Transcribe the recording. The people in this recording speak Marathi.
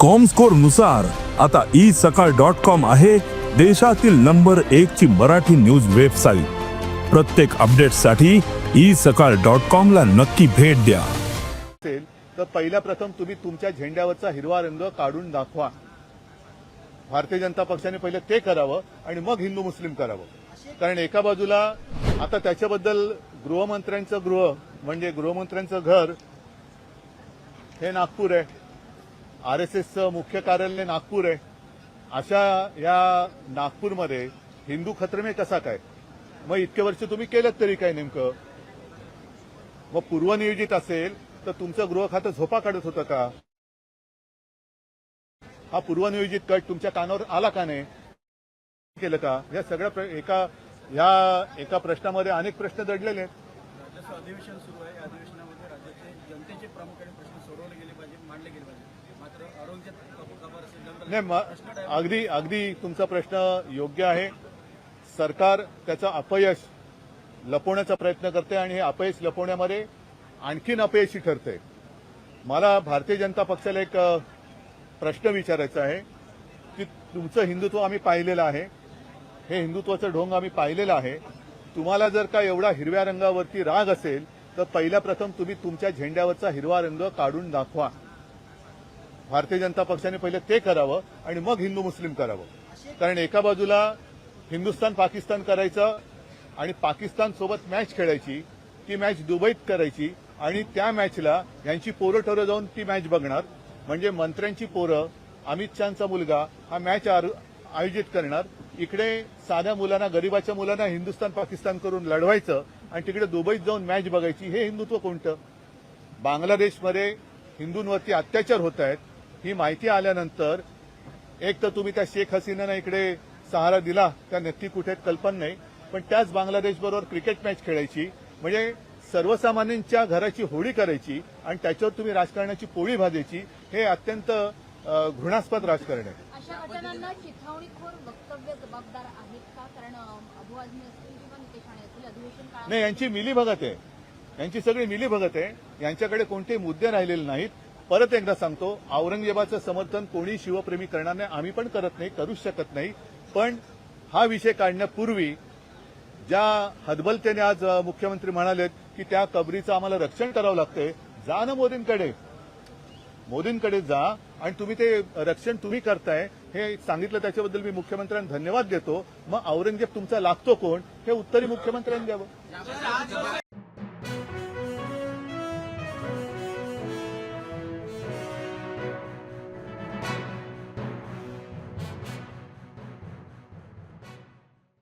कॉमस्कोरनुसार आता ई सकाळ डॉट कॉम आहे देशातील नंबर एक ची मराठी न्यूज वेबसाईट प्रत्येक अपडेटसाठी ई सकाळ डॉट कॉम ला नक्की भेट द्या. असेल तर पहिल्या प्रथम तुम्ही तुमच्या झेंड्यावरचा हिरवा रंग काढून दाखवा. भारतीय जनता पक्षाने पहिले ते करावं आणि मग हिंदू मुस्लिम करावं. कारण एका बाजूला आता त्याच्याबद्दल गृहमंत्र्यांचं गृह म्हणजे गृहमंत्र्यांचं घर हे नागपूर आहे. आर एस एसचं मुख्य कार्यालय नागपूर आहे. अशा या नागपूरमध्ये हिंदू खत्रमे कसा काय? मग इतके वर्ष तुम्ही केलं तरी काय नेमकं? मग पूर्वनियोजित असेल तर तुमचं गृह खातं झोपा काढत होतं का? हा पूर्वनियोजित कट तुमच्या कानावर आला का नाही? केलं का? या सगळ्या प्र- एका या एका प्रश्नामध्ये अनेक प्रश्न दडलेले आहेत. अधिवेशन सुरू आहे. अधिवेशनामध्ये राज्याचे जनतेचे प्रामुख्याने नाही अगदी अगदी तुमचा प्रश्न योग्य आहे. सरकार त्याचं अपयश लपवण्याचा प्रयत्न करते आणि हे अपयश लपवण्यामध्ये आणखीन अपयशी ठरते मला भारतीय जनता पक्षाला एक प्रश्न विचारायचा आहे की तुमचं हिंदुत्व आम्ही पाहिलेलं आहे. हे हिंदुत्वाचं ढोंग आम्ही पाहिलेलं आहे. तुम्हाला जर का एवढा हिरव्या रंगावरती राग असेल तर पहिल्या प्रथम तुम्ही तुमच्या झेंड्यावरचा हिरवा रंग काढून दाखवा. भारतीय जनता पक्षाने पहिले ते करावं आणि मग हिंदू मुस्लिम करावं. कारण एका बाजूला हिंदुस्थान पाकिस्तान करायचं आणि पाकिस्तान सोबत मॅच खेळायची ती मॅच दुबईत करायची आणि त्या मॅचला यांची पोरं ठरवं जाऊन ती मॅच बघणार. म्हणजे मंत्र्यांची पोरं अमित शहाचा मुलगा हा मॅच आर- आयोजित करणार. इकडे साध्या मुलांना गरीबाच्या मुलांना हिंदुस्थान पाकिस्तान करून लढवायचं आणि तिकडे दुबईत जाऊन मॅच बघायची हे हिंदुत्व कोणतं? बांगलादेशमध्ये हिंदूंवरती अत्याचार होत आहेत. ही माहिती आल्यानंतर एक तर तुम्ही त्या शेख हसीनानं इकडे सहारा दिला त्या नक्की कुठे कल्पना नाही पण त्याच बांगलादेशबरोबर क्रिकेट मॅच खेळायची म्हणजे सर्वसामान्यांच्या घराची होळी करायची आणि त्याच्यावर तुम्ही राजकारणाची पोळी भाजायची हे अत्यंत घृणास्पद राजकारण आहे. नाही यांची मिलीभगत आहे. यांची सगळी मिलीभगत आहे. यांच्याकडे कोणतेही मुद्दे राहिलेले नाहीत. परत एकदा सांगतो औरंगजेबाचं समर्थन कोणी शिवप्रेमी करणार नाही आम्ही पण करत नाही करूच शकत नाही. पण हा विषय काढण्यापूर्वी ज्या हदबलतेने आज मुख्यमंत्री म्हणालेत की त्या कबरीचं आम्हाला रक्षण करावं लागतंय जा ना मोदींकडे. मोदींकडे जा आणि तुम्ही ते रक्षण तुम्ही करताय हे सांगितलं त्याच्याबद्दल मी मुख्यमंत्र्यांना धन्यवाद देतो. मग औरंगजेब तुमचा लागतो कोण? हे उत्तरी मुख्यमंत्र्यांनी द्यावं.